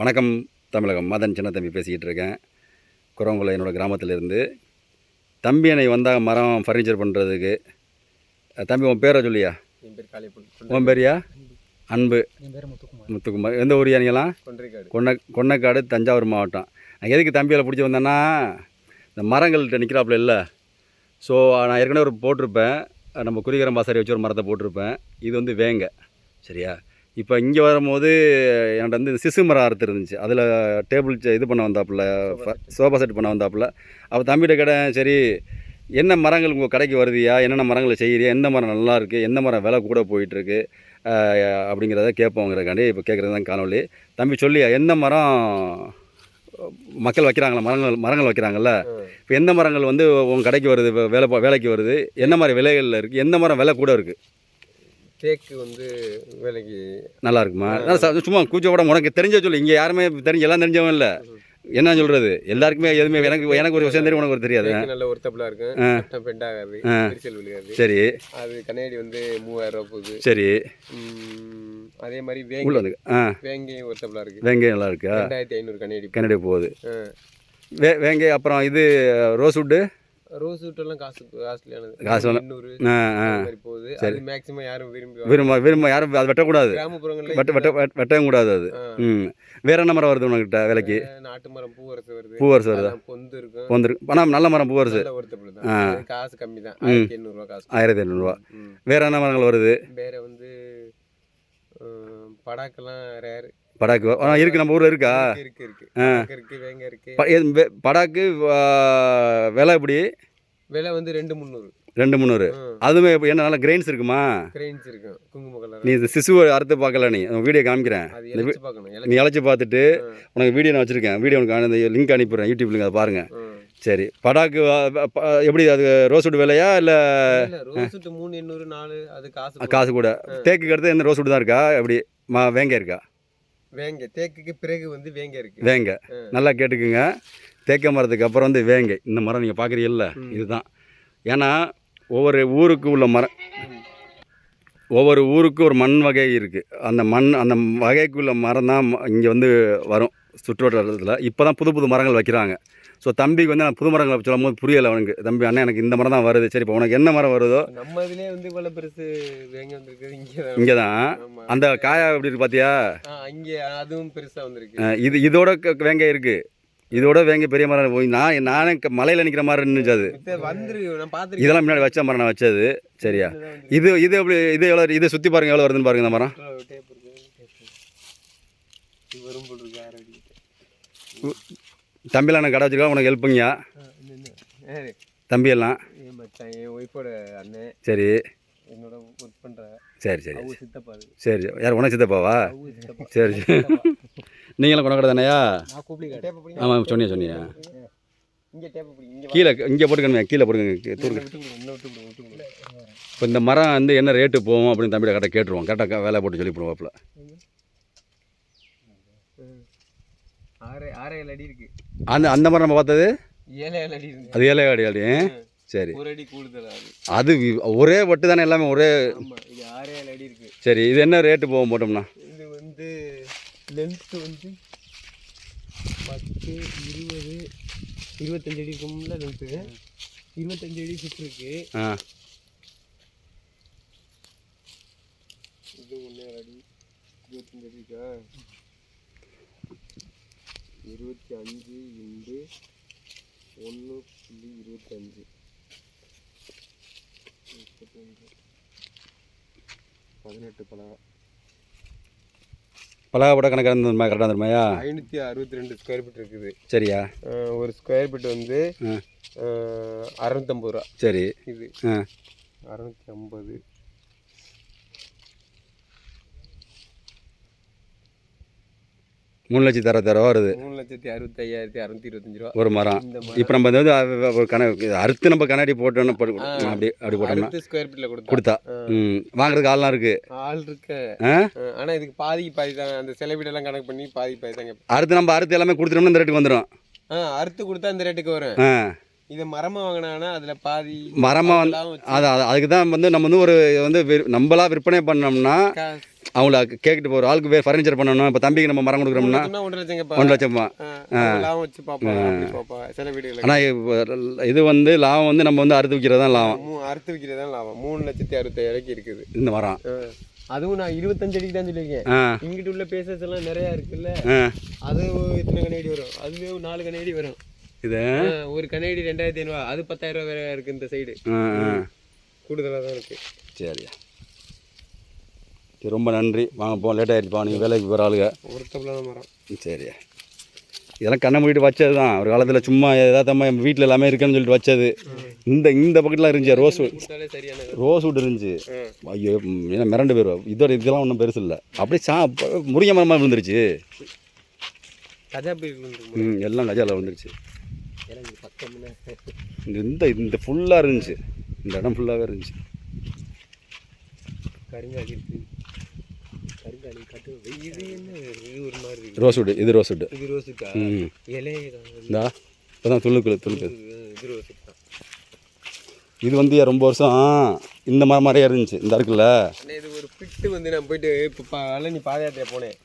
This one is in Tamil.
வணக்கம் தமிழகம். மதன் சின்ன தம்பி பேசிக்கிட்டு இருக்கேன் குரங்குளம் என்னோடய கிராமத்திலேருந்து. தம்பி என்னை வந்தால் மரம் ஃபர்னிச்சர் பண்ணுறதுக்கு தம்பி உன் பேரை சொல்லியா? உன் பேரியா? அன்பு. முத்துக்குமார். எந்த ஊரியா நீங்களாம் கொன்ன கொன்னக்காடு தஞ்சாவூர் மாவட்டம். நான் எதுக்கு தம்பியில் பிடிச்சி வந்தேன்னா இந்த மரங்கள்கிட்ட நிற்கிறாப்புல இல்லை. ஸோ நான் ஏற்கனவே ஒரு போட்டிருப்பேன். நம்ம குறிகரம் பாசாரி வச்சு ஒரு மரத்தை போட்டிருப்பேன். இது வந்து வேங்க. சரியா? இப்போ இங்கே வரும்போது என்கிட்ட வந்து சிசு மரம் அறுத்து இருந்துச்சு. அதில் டேபிள் இது பண்ண வந்தாப்புல சோஃபா செட் பண்ண வந்தாப்புல. அப்போ தம்பிகிட்ட கேட்டேன் சரி என்ன மரங்கள் உங்கள் கடைக்கு வருதியா என்னென்ன மரங்களை செய்கிறியா எந்த மரம் நல்லா இருக்குது எந்த மரம் விலை கூட போயிட்டுருக்கு? அப்படிங்கிறத கேட்போங்கிறக்காண்டி இப்போ கேட்குறது தான் காணொலி தம்பி சொல்லியா எந்த மரம் மக்கள் வைக்கிறாங்களா? மரங்கள் மரங்கள் வைக்கிறாங்கல்ல. இப்போ எந்த மரங்கள் வந்து உங்கள் கடைக்கு வருது வேலை வேலைக்கு வருது? என்ன மாதிரி விலைகளில் இருக்குது எந்த மரம் விலை கூட இருக்குது தேக்கு வந்து வேலைக்கு நல்லா இருக்குமா சும்மா கூச்ச கூட உனக்கு தெரிஞ்ச சொல்லு. இங்கே யாருமே தெரிஞ்சு எல்லாம் தெரிஞ்சவன் இல்லை. என்ன சொல்கிறது எல்லாருக்குமே எதுவுமே எனக்கு எனக்கு ஒரு விஷயம் தெரியும் உனக்கு ஒரு தெரியாது. நல்ல ஒருத்தப்பிளா இருக்கும். ஆ. கட்டம் பெண்ட் ஆகாது ஆ. விரிசல் விழுகாது. சரி. அது கண்ணாடி வந்து மூவாயிரம் ரூபா போகுது. சரி. அதே மாதிரி வேங்கை. வந்து வேங்கையும் ஒருத்தப்பிளா இருக்கு. வேங்கை நல்லா இருக்கா? ரெண்டாயிரத்தி ஐநூறு கண்ணாடி கன்னடி போகுது. வே வேங்கை அப்புறம் இது ரோஸ்வுட்டு ரோஸ் விட்டெல்லாம் காசு காஸ்ட்லியானது காசு எண்ணூறு போகுது. அது மேக்ஸிமம் யாரும் விரும்பி விரும்ப விரும்ப யாரும் அது வெட்டக்கூடாது. கிராமப்புறங்கள்ல வெட்ட வெட்ட வெட்ட- வெட்டவும் கூடாது அது. வேற என்ன மரம் வருது உனக்கிட்ட விலைக்கு? நாட்டு மரம் பூவரசு வருது. பூவரசு வருதா? பொந்து இருக்கும். வந்துருக்கு ஆனால் நல்ல மரம் பூவரசு. காசு கம்மி தான். ஆயிரத்தி எண்ணூறுவா காசு. ஆயிரத்தி ம். வேற என்ன மரங்கள் வருது? வேற வந்து படாக்கெல்லாம் ரேர் படாக்கு. ஆ இருக்குது நம்ம ஊரில் இருக்கா? இருக்கு இருக்கு படாக்கு இருக்கு வேங்க இருக்கு. ப- எது வெ- படாக்கு ஆ, விலை எப்படி? விலை வந்து ரெண்டு முந்நூறு. ரெண்டு முந்நூறு. அதுவுமே இப்போ என்ன நல்லா கிரெயின்ஸ் இருக்குமா? கிரெயின்ஸ் இருக்கும் குங்கும கலர். நீ இந்த சிசுவை அறுத்து பார்க்கல நீ. வீடியோ காமிக்கிறேன். அது இந்த இழைச்சு பார்க்கணும் நீ இழைச்சு இழைச்சி பார்த்துட்டு உனக்கு வீடியோ நான் வச்சுருக்கேன். வீடியோ உனக்கு அந்த லிங்க் அனுப்பிடுறேன் யூடியூப் லிங்க் அதை பாருங்கள் ம். சரி. படாக்கு ஆ, ப- எப்படி அது ரோஸ்வுட் விலையா இல்லை? இல்ல ரோஸ் விட்டு மூணு எண்ணூறு நாலு அது காசு போகும். காசு கூட. தேக்குக்கு அடுத்து எந்த ரோஸ்வுட் தான் இருக்கா? எப்படி? மா வேங்க இருக்கா? வேங்க. தேக்குக்கு பிறகு வந்து வேங்க இருக்கு. வேங்க. நல்லா கேட்டுக்குங்க. தேக்க மரத்துக்கு அப்புறம் வந்து வேங்கை. இந்த மரம் நீங்கள் பார்க்குறீங்கல்ல இதுதான். ஏன்னா ஒவ்வொரு ஊருக்கு உள்ள மரம் ஒவ்வொரு ஊருக்கு ஒரு மண் வகை இருக்குது அந்த மண் அந்த வகைக்குள்ள மரம் தான் இங்கே வந்து வரும். சுற்றுவட்டாரத்தில் இப்போ தான் புது புது மரங்கள் வைக்கிறாங்க. ஸோ தம்பிக்கு வந்து நான் புது மரங்களை சொல்லும் போது புரியலை அவனுக்கு. தம்பி அண்ணன் எனக்கு இந்த மரம் தான் வருது. சரி இப்போ உனக்கு என்ன மரம் வருதோ? நம்ம இதுலயே வந்து இவ்வளவு பெருசு வேங்க வந்திருக்கு. இங்க இங்கே தான். அந்த காயா எப்படி இருக்கு பார்த்தியா இங்க அதுவும் பெருசா வந்திருக்கு. இது இதோட வேங்கை இருக்குது இதோட வேங்கை பெரிய மரம் போய் நான் நானே மலையில் நிற்கிற மாதிரி இருந்துச்சு அது. இதெல்லாம் முன்னாடி வச்ச மரம் நான் வச்சது. சரியா? இது இது எப்படி இது எவ்வளோ இதை சுற்றி பாருங்க எவ்வளோ வருதுன்னு பாருங்க இந்த மரம் டேப் இருக்கு tape இருக்கு. இது வரும் போல் இருக்கு ஆறு அடி தம்பிலாம் நான் கடை வச்சிருக்கா உனக்கு ஹெல்ப்புங்கயா ஆ, இந்த இந்த. ஏய், தம்பியெல்லாம். என் மச்சான் என் ஒய்ஃபோட அண்ணன் சரி. என்னோட ஒர்க் சரி சரி. சித்தப்பா. சரி யார் உனக்கு சித்தப்பாவா? சரி சரி. நீங்களும் கொண்டக்கடை தானேயா? ஆமாம் சொன்னியா சொன்னியா. இங்க டேப் பிடிங்க. இங்க கீழே இங்கே போட்டுக்கணுமே. கீழே போட்டுக்கங்க. விடு இப்போ இந்த மரம் வந்து என்ன ரேட்டு போகும் அப்படின்னு தம்பியோட கரெக்டாக கேட்டுருவோம். கரெக்டாக வேலை போட்டு சொல்லி போடுவாப்பில் ஆறு ஆறு ஏழு அடி இருக்கு. அந்த அந்த மரம் நம்ம பார்த்தது? ஏழு ஏழு அடி இருக்கு. அது ஏழை அடி அடி சரி. ஒரு அடி கூடுதல் அது. ஒரே வட்டு தானே எல்லாமே ஒரே இது ஆறு ஏழு அடி இருக்கு. சரி இது என்ன ரேட்டு போகும் போட்டோம்னா? இது வந்து லென்த் வந்து பத்து இருபது இருபத்தஞ்சு அடி இருக்கும்ல லென்த்து இருபத்தஞ்சு அடி சுற்று இருக்கு. ஆ. இது ஒன்றே அடி இருபத்தஞ்சு அடி இருக்கா இருபத்தி அஞ்சு இண்டு ஒன்று புள்ளி இருபத்தஞ்சு முப்பத்தஞ்சு பதினெட்டு பலகா பலகா போட கணக்காக இருந்ததுமா கரெக்டாக இருந்துருமாயா ஐநூற்றி அறுபத்தி ரெண்டு ஸ்கொயர் ஃபீட் இருக்குது. சரியா. ஒரு ஸ்கொயர் ஃபீட் வந்து அறுநூத்தம்பது ரூபா. சரி. இது. ஆ. அறுநூத்தி ஐம்பது. மூணு லட்சத்தி அறுபத்தாயிரம் வருது. மூணு லட்சத்தி அறுபத்தி ஐயாயிரத்தி அறுநூத்தி இருபத்தஞ்சு ரூபா. ஒரு மரம். இப்போ நம்ம வந்து ஒரு கணக்கு அறுத்து நம்ம கண்ணாடி போட்டோன்னு போட்டு அப்படி அப்படி போட்டோம்னா ஸ்கொயர் ஃபீட்ல கொடுத்தா. கொடுத்தா. ம் வாங்குறதுக்கு ஆள்லாம் இருக்குது ஆள் இருக்க. ஆ? அஹ் ஆனா இதுக்கு பாதிக்கு பாதி தான் அந்த சில வீடெல்லாம் கணக்கு பண்ணி பாதி பாதி தாங்க அறுத்து நம்ம அறுத்து எல்லாமே கொடுத்துட்டோம்னா இந்த ரேட்டுக்கு வந்துடும் ஆ அறுத்து கொடுத்தா இந்த ரேட்டுக்கு வரும். இதை மரமா வாங்கினாங்கன்னா அதுல பாதி மரமாக வந்து அது அது- அதுக்கு தான் வந்து நம்ம வந்து ஒரு வந்து நம்மளா விற்பனை பண்ணோம்னா அவங்கள கேட்டுட்டு போகிற ஆளுக்கு வேறு ஃபர்னிச்சர் பண்ணணும் இப்போ தம்பிக்கு நம்ம மரம் கொடுக்குறோம்னா ஒன்றரை லட்சம் ஆனால் இது வந்து லாபம் வந்து நம்ம வந்து அறுத்து விற்கிறது தான் லாபம் அறுத்து விற்கிறது தான் லாபம். மூணு லட்சத்தி அறுபத்தாயிரம் இருக்குது. இந்த மரம். அதுவும் நான் இருபத்தஞ்சு அடிக்கு தான் சொல்லியிருக்கேன். இங்கிட்டு உள்ள பேசஸ் எல்லாம் நிறையா இருக்குல்ல? அது இத்தனை கனேடி வரும்? அதுவே நாலு கனேடி வரும். இது? ஒரு கனேடி ரெண்டாயிரத்தி ஐநூறுவா அது பத்தாயிரம் ரூபா வேற இருக்கு இந்த சைடு கூடுதலாக தான் இருக்கு. சரியா. சரி ரொம்ப நன்றி. வாங்க போ லேட் ஆகிடுச்சுப்பா நீங்கள் வேலைக்கு போகிற ஆளுங்க. மரம். சரியா. இதெல்லாம் கண்ணை மூடிட்டு வச்சது தான் ஒரு காலத்தில் சும்மா ஏதாவது நம்ம வீட்டில் எல்லாமே இருக்குன்னு சொல்லிட்டு வச்சது. இந்த இந்த பக்கெட்லாம் இருந்துச்சு ரோஸ் ரோஸ் வுட் இருந்துச்சு. ஐயோ ஏன்னா மிரண்டு போயிடுவோம் இதோட இதெல்லாம் ஒன்றும் பெருசு இல்லை. அப்படியே சா முருங்கை மரமாக விழுந்துருச்சு. ம் எல்லாம் கஜாவில் விழுந்துருச்சு. இந்த இந்த ஃபுல்லாக இருந்துச்சு. இந்த இடம் ஃபுல்லாகவே இருந்துச்சு. கருங்காலி இருக்கு. கருங்காலி கட்டு இது என்ன இது ஒரு மாதிரி இருக்கு ரோஸ் வுட் இது ரோஸ் வுட் இது ரோஸுக்கா இலையே இந்தா துளுக்குது இது ரோஸுக்கு தான் இது வந்து ரொம்ப வருஷம் இந்த மரம் மாதிரியே இருந்துச்சு இந்த இருக்குல்ல இது ஒரு பிட்டு வந்து நான் போயிட்டு இப்போ நீ பாத யாத்திரை போனேன்.